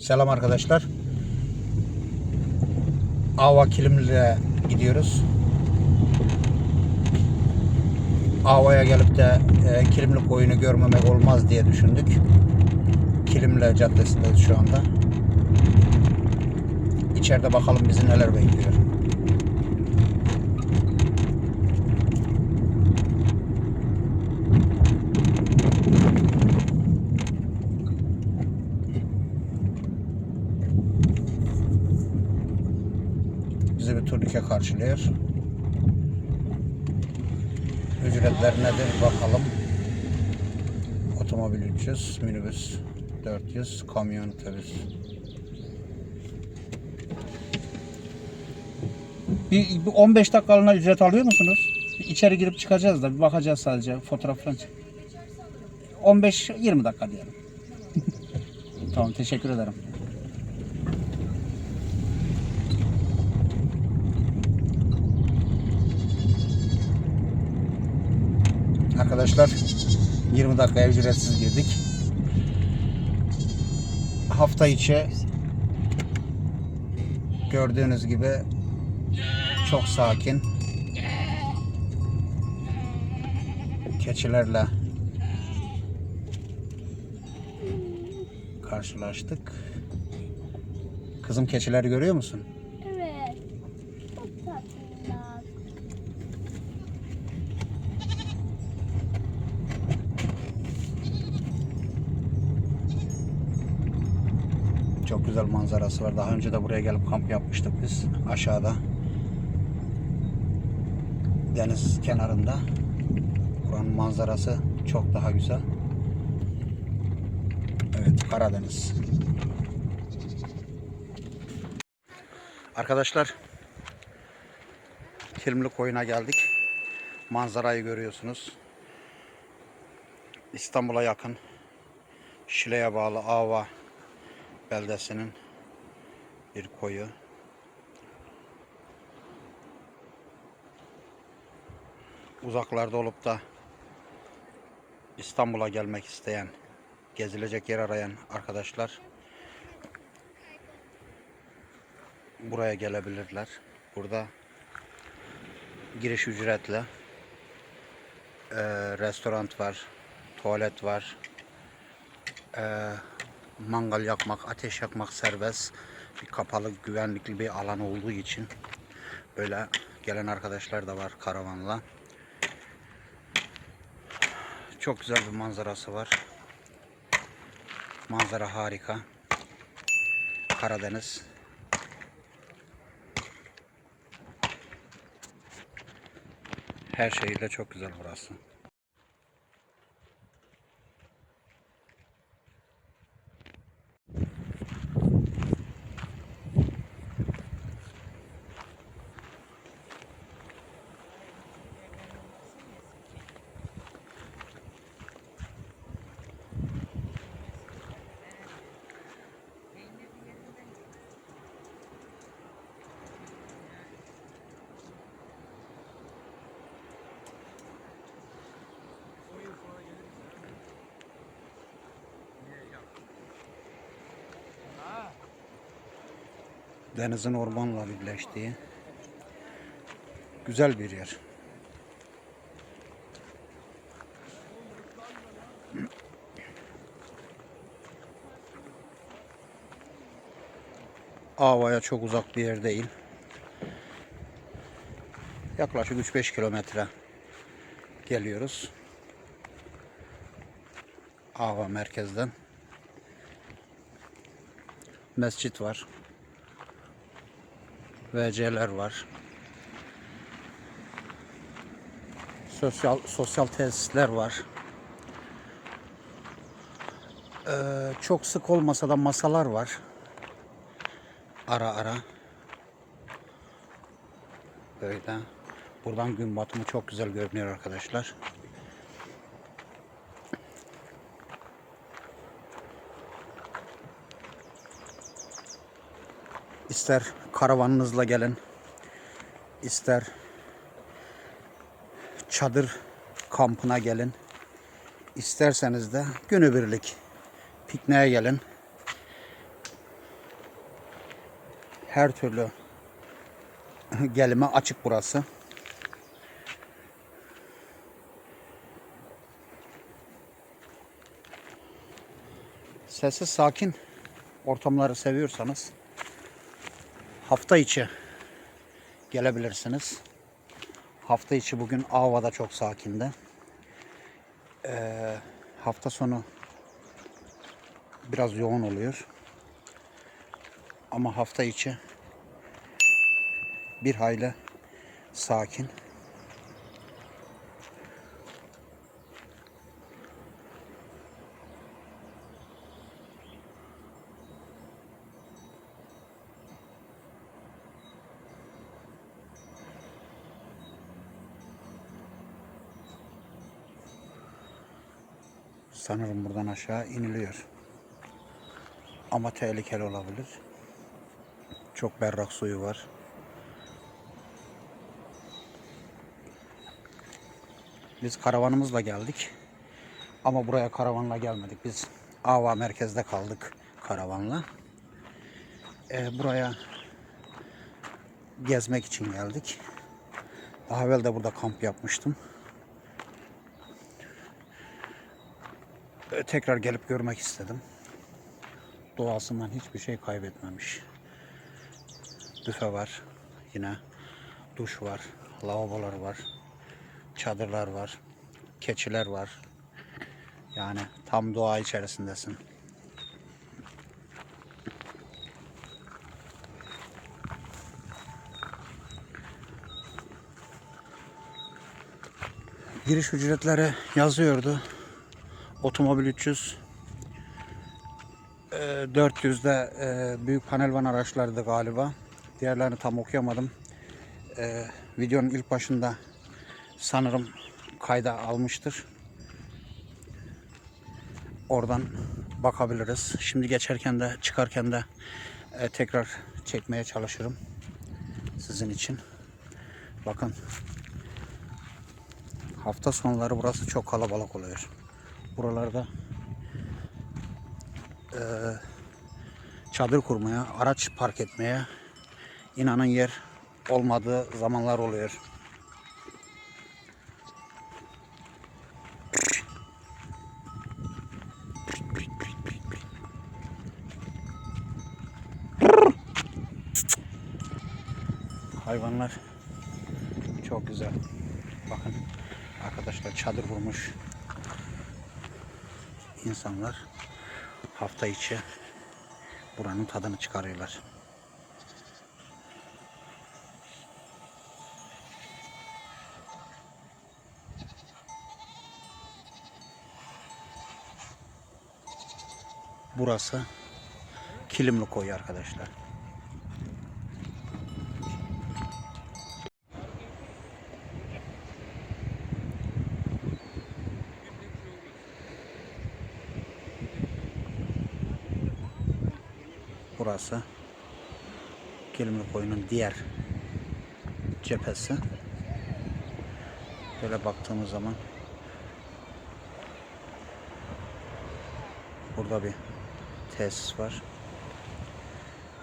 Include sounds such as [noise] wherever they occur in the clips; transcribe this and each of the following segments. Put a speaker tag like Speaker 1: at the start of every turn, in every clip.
Speaker 1: Selam arkadaşlar. Ava Kilimli'ye gidiyoruz. Ava'ya gelip de e, Kilimli koyunu görmemek olmaz diye düşündük. Kilimli Caddesi'ndeyiz şu anda. İçeride bakalım bizi neler bekliyor. Bizi bir karşılıyor. Ücretler nedir bakalım. Otomobil 300, minibüs 400, kamyon otobüs. Bir, bir 15 dakikalığına ücret alıyor musunuz? İçeri girip çıkacağız da bir bakacağız sadece fotoğraf falan. 15-20 dakika diyelim. [laughs] tamam teşekkür ederim. Arkadaşlar 20 dakikaya ücretsiz girdik. Hafta içi gördüğünüz gibi çok sakin. Keçilerle karşılaştık. Kızım keçileri görüyor musun?
Speaker 2: Evet. Çok tatlılar.
Speaker 1: Çok güzel manzarası var. Daha önce de buraya gelip kamp yapmıştık biz aşağıda. Deniz kenarında. Buranın manzarası çok daha güzel. Evet Karadeniz. Arkadaşlar Kilimli Koyun'a geldik. Manzarayı görüyorsunuz. İstanbul'a yakın. Şile'ye bağlı Ava beldesinin bir koyu. Uzaklarda olup da İstanbul'a gelmek isteyen, gezilecek yer arayan arkadaşlar buraya gelebilirler. Burada giriş ücretli. Ee, restoran var, tuvalet var. Ee, mangal yakmak, ateş yakmak serbest. Kapalı, güvenlikli bir alan olduğu için böyle gelen arkadaşlar da var karavanla. Çok güzel bir manzarası var. Manzara harika. Karadeniz. Her şeyiyle çok güzel burası. Denizin ormanla birleştiği güzel bir yer. Ava'ya çok uzak bir yer değil. Yaklaşık 3-5 kilometre geliyoruz. Ava merkezden. Mescit var. VC'ler var. Sosyal sosyal tesisler var. Ee, çok sık olmasa da masalar var. Ara ara. Böyle. Buradan gün batımı çok güzel görünüyor arkadaşlar. İster karavanınızla gelin, ister çadır kampına gelin, isterseniz de günübirlik pikniğe gelin. Her türlü gelime açık burası. Sessiz sakin ortamları seviyorsanız hafta içi gelebilirsiniz. Hafta içi bugün Ava'da çok sakindi. Ee, hafta sonu biraz yoğun oluyor. Ama hafta içi bir hayli sakin. Sanırım buradan aşağı iniliyor. Ama tehlikeli olabilir. Çok berrak suyu var. Biz karavanımızla geldik. Ama buraya karavanla gelmedik. Biz Ava merkezde kaldık karavanla. Ee, buraya gezmek için geldik. Daha evvel de burada kamp yapmıştım. Tekrar gelip görmek istedim. Doğasından hiçbir şey kaybetmemiş. Büfe var. Yine duş var. Lavabolar var. Çadırlar var. Keçiler var. Yani tam doğa içerisindesin. Giriş ücretleri yazıyordu. Otomobil 300, 400'de e, büyük panel van araçlardı galiba. Diğerlerini tam okuyamadım. E, videonun ilk başında sanırım kayda almıştır. Oradan bakabiliriz. Şimdi geçerken de çıkarken de e, tekrar çekmeye çalışırım. Sizin için. Bakın. Hafta sonları burası çok kalabalık oluyor. Buralarda e, çadır kurmaya, araç park etmeye inanın yer olmadığı zamanlar oluyor. Hayvanlar çok güzel. Bakın arkadaşlar çadır kurmuş insanlar hafta içi buranın tadını çıkarıyorlar. Burası Kilimli Koy arkadaşlar. Burası Kilimli Koyunun diğer cephesi. Böyle baktığımız zaman burada bir tesis var.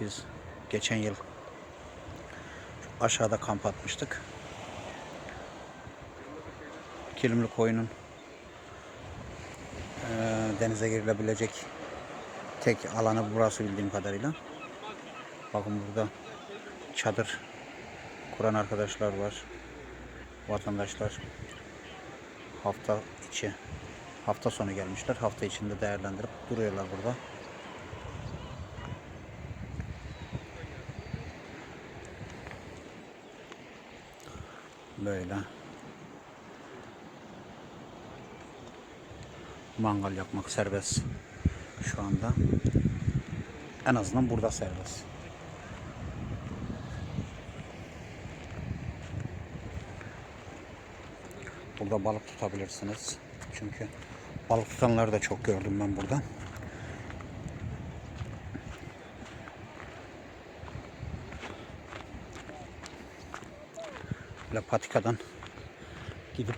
Speaker 1: Biz geçen yıl aşağıda kamp atmıştık. Kilimli Koyun'un eee, denize girilebilecek tek alanı burası bildiğim kadarıyla. Bakın burada çadır kuran arkadaşlar var. Vatandaşlar hafta içi hafta sonu gelmişler. Hafta içinde değerlendirip duruyorlar burada. Böyle mangal yapmak serbest şu anda. En azından burada serbest. Burada balık tutabilirsiniz. Çünkü balık tutanları da çok gördüm ben burada. Böyle patikadan gidip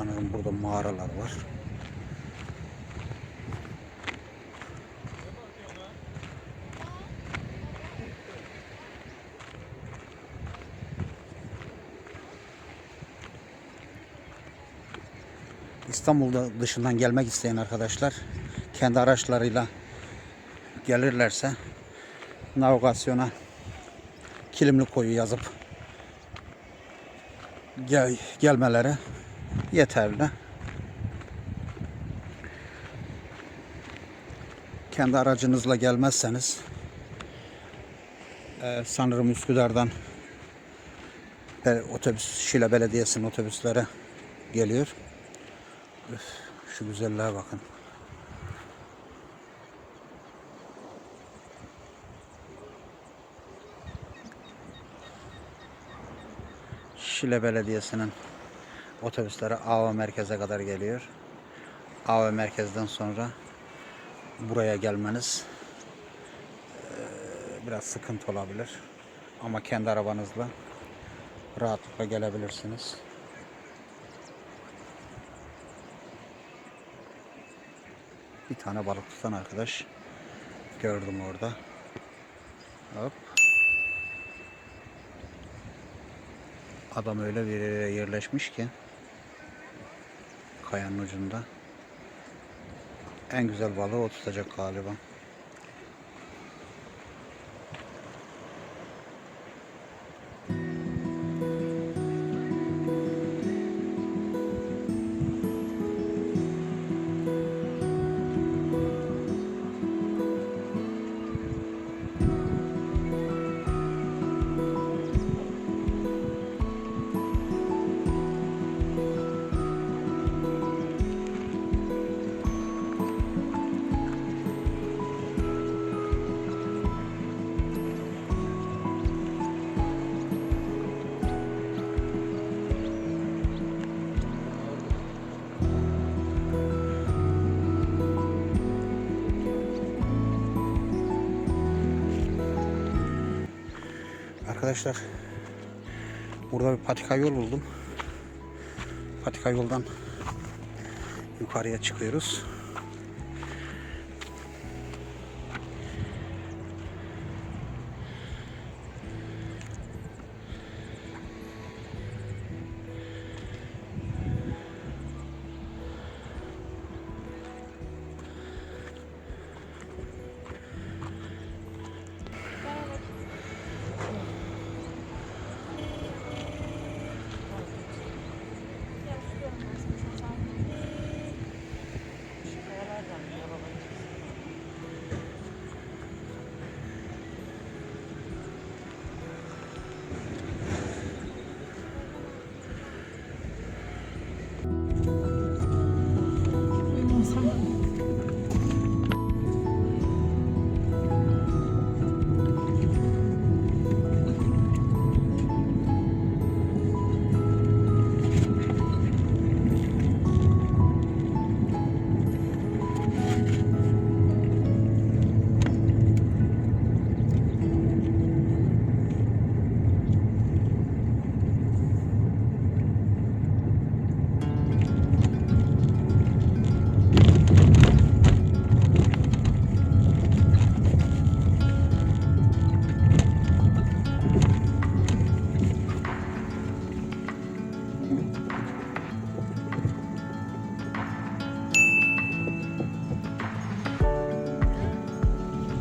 Speaker 1: Sanırım burada mağaralar var. İstanbul'da dışından gelmek isteyen arkadaşlar kendi araçlarıyla gelirlerse navigasyona kilimli koyu yazıp gel, gelmeleri yeterli. Kendi aracınızla gelmezseniz e, sanırım Üsküdar'dan otobüs Şile Belediyesi'nin otobüsleri geliyor. Üf, şu güzelliğe bakın. Şile Belediyesi'nin otobüsleri AV merkeze kadar geliyor. AV merkezden sonra buraya gelmeniz biraz sıkıntı olabilir. Ama kendi arabanızla rahatlıkla gelebilirsiniz. Bir tane balık tutan arkadaş gördüm orada. Hop. Adam öyle bir yere yerleşmiş ki kayanın ucunda. En güzel balığı o tutacak galiba. Arkadaşlar burada bir patika yol buldum. Patika yoldan yukarıya çıkıyoruz.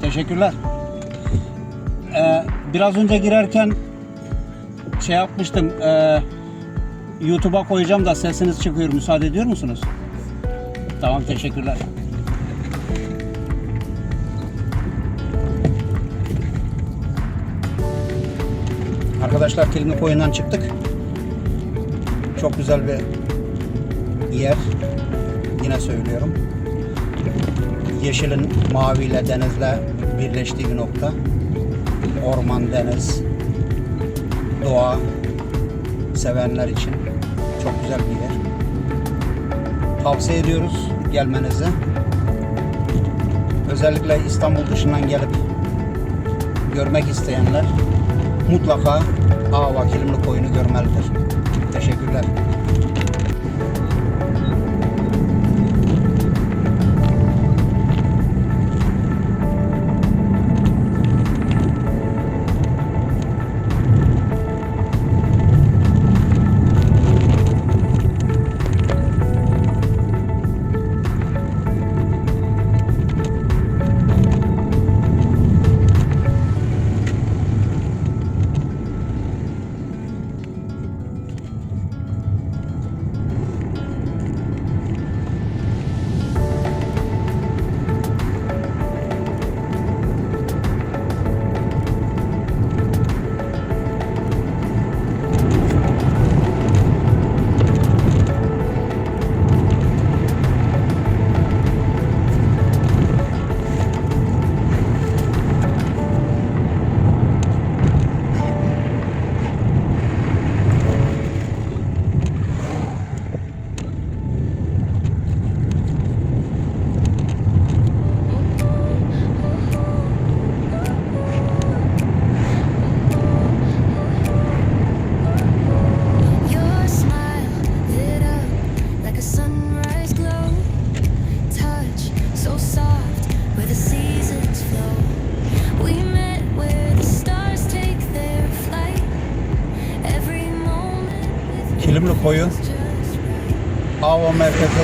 Speaker 1: Teşekkürler. Ee, biraz önce girerken şey yapmıştım. e, YouTube'a koyacağım da sesiniz çıkıyor. Müsaade ediyor musunuz? Tamam teşekkürler. Arkadaşlar Kilimli Koyun'dan çıktık. Çok güzel bir yer. Yine söylüyorum yeşilin maviyle denizle birleştiği bir nokta. Orman, deniz, doğa sevenler için çok güzel bir yer. Tavsiye ediyoruz gelmenizi. Özellikle İstanbul dışından gelip görmek isteyenler mutlaka Ava Kilimli Koyun'u görmelidir. Teşekkürler.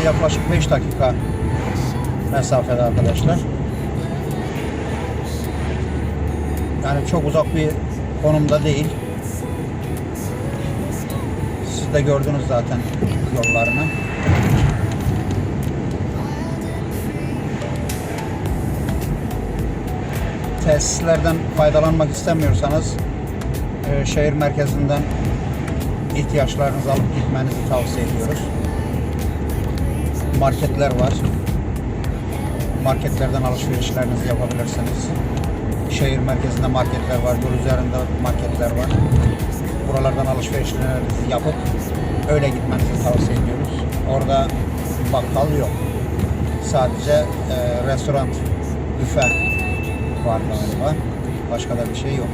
Speaker 1: Yaklaşık 5 dakika mesafede arkadaşlar. Yani çok uzak bir konumda değil. Siz de gördünüz zaten yollarını. Tesislerden faydalanmak istemiyorsanız e, şehir merkezinden ihtiyaçlarınızı alıp gitmenizi tavsiye ediyoruz. Marketler var. Marketlerden alışverişlerinizi yapabilirsiniz. Şehir merkezinde marketler var, yol üzerinde marketler var. Buralardan alışverişlerinizi yapıp öyle gitmenizi tavsiye ediyoruz. Orada bakkal yok. Sadece e, restoran, büfe var galiba. Başka da bir şey yok.